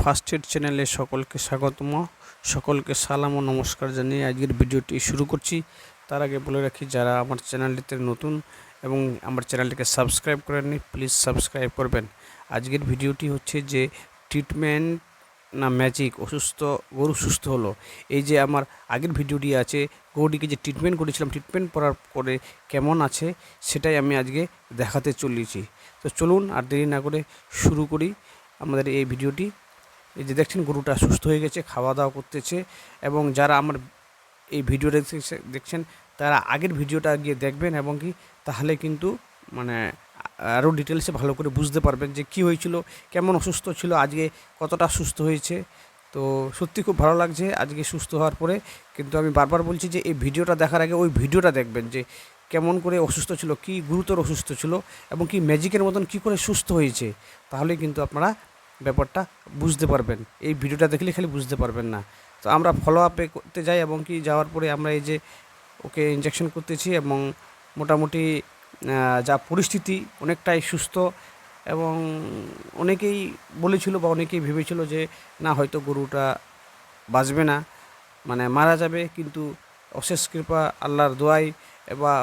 First aid চ্যানেলে সকলকে স্বাগতম, সকলকে সালাম ও নমস্কার জানিয়ে আজকের ভিডিওটি শুরু করছি। তার আগে বলে রাখি, যারা আমার চ্যানেলটিতে নতুন এবং আমার চ্যানেলটিকে সাবস্ক্রাইব করেননি, প্লিজ সাবস্ক্রাইব করবেন। আজকের ভিডিওটি হচ্ছে যে ট্রিটমেন্ট না ম্যাজিক, অসুস্থ, গরু সুস্থ হলো। এই যে আমার আগের ভিডিওটি আছে, গরুটিকে যে ট্রিটমেন্ট করেছিলাম, ট্রিটমেন্ট করার পরে কেমন আছে, সেটাই আমি আজকে দেখাতে চলেছি। তো চলুন আর দেরি না করে শুরু করি আমাদের এই ভিডিওটি। এই যে দেখছেন, গরুটা সুস্থ হয়ে গেছে খাওয়া দাওয়া করতেছে এবং যারা আমার এই ভিডিও দেখছে- দেখছেন, তারা আগের ভিডিওটা গিয়ে দেখবেন এবং কি তাহলে কিন্তু মানে আরও ডিটেলসে ভালো করে বুঝতে পারবেন যে কি হয়েছিল, কেমন অসুস্থ ছিল, আজকে কতটা সুস্থ হয়েছে। তো সত্যি খুব ভালো লাগছে আজকে সুস্থ হওয়ার পরে। কিন্তু আমি বারবার বলছি যে এই ভিডিওটা দেখার আগে ওই ভিডিওটা দেখবেন যে কেমন করে অসুস্থ ছিল, কি গুরুতর অসুস্থ ছিল এবং কি ম্যাজিকের মতন কি করে সুস্থ হয়েছে, তাহলে কিন্তু আপনারা ব্যাপারটা বুঝতে পারবেন। এই ভিডিওটা দেখলে খালি বুঝতে পারবেন না। তো আমরা ফলো আপে করতে যাই এবং কি যাওয়ার পরে আমরা এই যে ওকে ইঞ্জেকশন করতেছি এবং মোটামুটি যা পরিস্থিতি অনেকটাই সুস্থ এবং অনেকেই বলেছিল বা অনেকেই ভেবেছিল যে না, হয়তো গরুটা বাঁচবে না মানে মারা যাবে। কিন্তু অশেষ কৃপা, আল্লাহর দোয়াই বা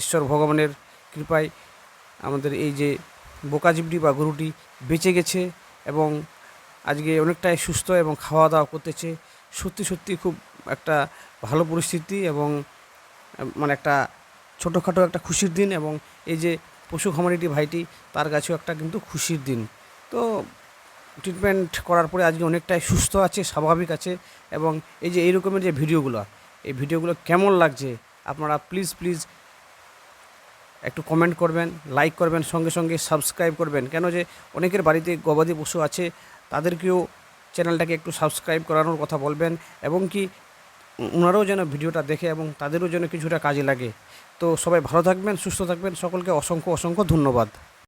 ঈশ্বর ভগবানের কৃপায় আমাদের এই যে বোকাজিবটি বা গরুটি বেঁচে গেছে। এবং আজকে অনেকটাই সুস্থ এবং খাওয়া দাওয়া করতেছে। সত্যি সত্যি খুব একটা ভালো পরিস্থিতি এবং মানে একটা ছোটোখাটো একটা খুশির দিন এবং এই যে পশু খামারিটি ভাইটি, তার কাছেও একটা কিন্তু খুশির দিন। তো ট্রিটমেন্ট করার পরে আজকে অনেকটাই সুস্থ আছে, স্বাভাবিক আছে এবং এই যে এই রকমের যে ভিডিওগুলো, এই ভিডিওগুলো কেমন লাগছে? আপনারা প্লিজ প্লিজ একটু কমেন্ট করবেন লাইক করবেন, সঙ্গে সঙ্গে সাবস্ক্রাইব করবেন। কেন যে অনেকের বাড়িতে গবাদি পশু আছে, তাদেরকেও চ্যানেলটাকে একটু সাবস্ক্রাইব করানোর কথা বলবেন এবং কি ওনারাও যেন ভিডিওটা দেখে এবং তাদেরও যেন কিছুটা কাজে লাগে। তো সবাই ভালো থাকবেন, সুস্থ থাকবেন, সকলকে অসংখ্য অসংখ্য ধন্যবাদ।